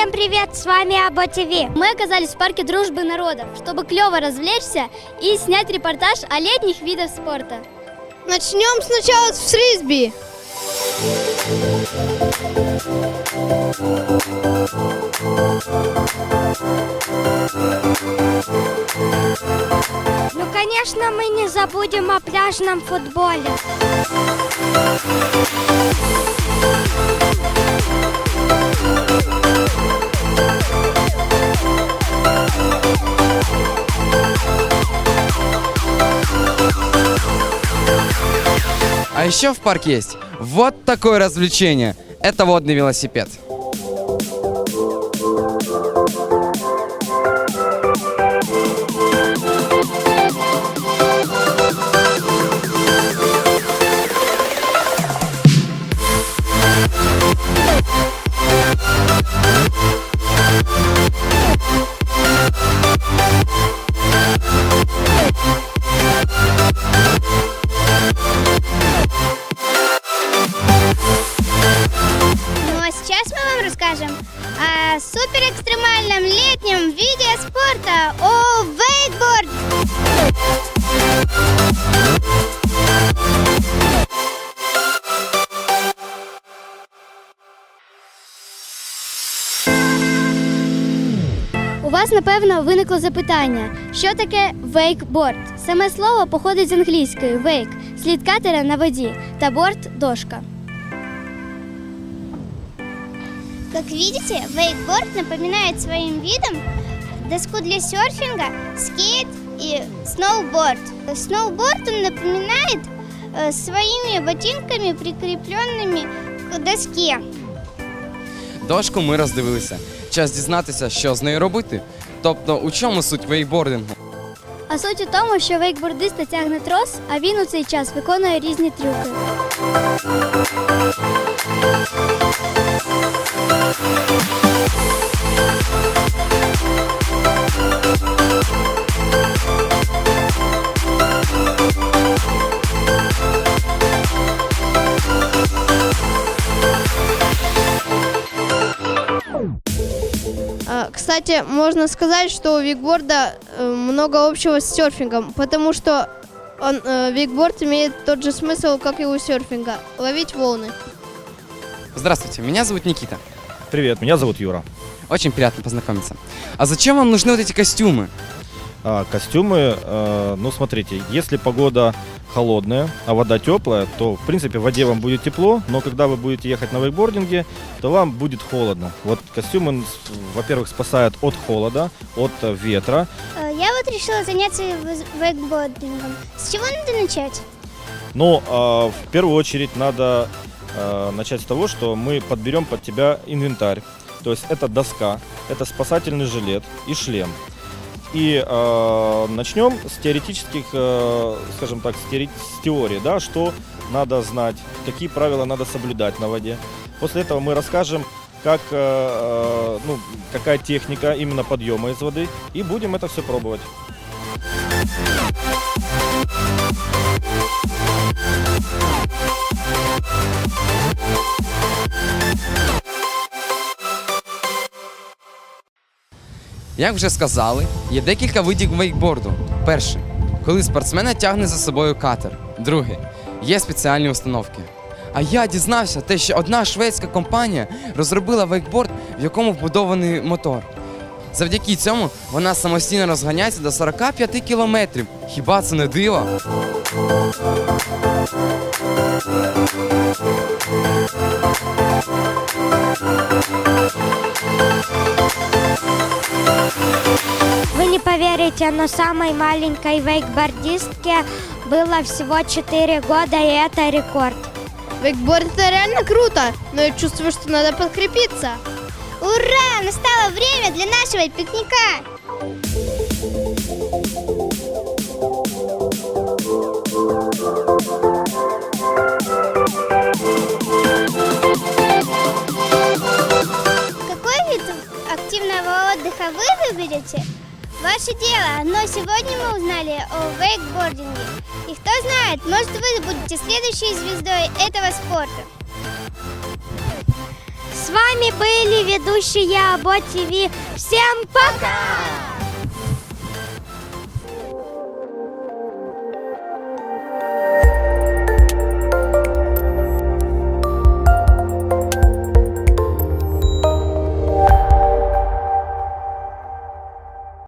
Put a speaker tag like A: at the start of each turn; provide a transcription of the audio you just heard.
A: Всем привет, с вами Або ТВ.
B: Мы оказались в парке Дружбы народов, чтобы клево развлечься и снять репортаж о летних видах спорта.
C: Начнем сначала с фрисби.
A: Ну, конечно, мы не забудем о пляжном футболе.
D: А еще в парке есть вот такое развлечение. Это водный велосипед.
E: О суперэкстремальном летнем виде спорта, о вейкборд.
B: У вас, напевно, виникло запитання, що таке вейкборд? Саме слово походить з англійської вейк слід катера на воді та борд дошка.
E: Как видите, вейкборд напоминает своим видом доску для серфинга, скейт и сноуборд. Сноуборд он напоминает э, своими ботинками, прикрепленными к доске.
D: Дошку ми роздивилися. Час дізнатися, що з нею робити. Тобто, у чому суть вейкбордингу?
B: А суть у тому, що вейкбордиста тягне трос, а він у цей час виконує різні трюки.
C: Кстати, можно сказать, что у викборда э, много общего с серфингом, потому что он, э, викборд имеет тот же смысл, как и у серфинга – ловить волны.
D: Здравствуйте, меня зовут Никита.
F: Привет, меня зовут Юра.
D: Очень приятно познакомиться. А зачем вам нужны вот эти костюмы?
F: А, костюмы, э, ну смотрите, если погода холодная, а вода теплая, то в принципе в воде вам будет тепло, но когда вы будете ехать на вейкбординге, то вам будет холодно. Вот костюмы, во-первых, спасают от холода, от э, ветра.
E: Э, Я вот решила заняться вейкбордингом. С чего надо начать?
F: Но а, в первую очередь надо э, начать с того, что мы подберем под тебя инвентарь. То есть это доска, это спасательный жилет и шлем. И э, начнем с теоретических, э, скажем так, с, теори- с теории, да, что надо знать, какие правила надо соблюдать на воде. После этого мы расскажем, как, э, э, ну, какая техника именно подъема из воды, и будем это все пробовать.
D: Як вже сказали, є декілька видів вейкборду. Перше, коли спортсмена тягне за собою катер. Друге, є спеціальні установки. А я дізнався те, що одна шведська компанія розробила вейкборд, в якому вбудований мотор. Завдяки цьому вона самостійно розганяється до 45 кілометрів. Хіба це не диво?
A: Поверите, но самой маленькой вейкбордистке было всего 4 года, и это рекорд.
C: Вейкборд – это реально круто, но я чувствую, что надо подкрепиться.
E: Ура! Настало время для нашего пикника! Какой вид активного отдыха вы выберете? Ваше дело, но сегодня мы узнали о вейкбординге. И кто знает, может вы будете следующей звездой этого спорта.
A: С вами были ведущие Або ТВ. Всем пока!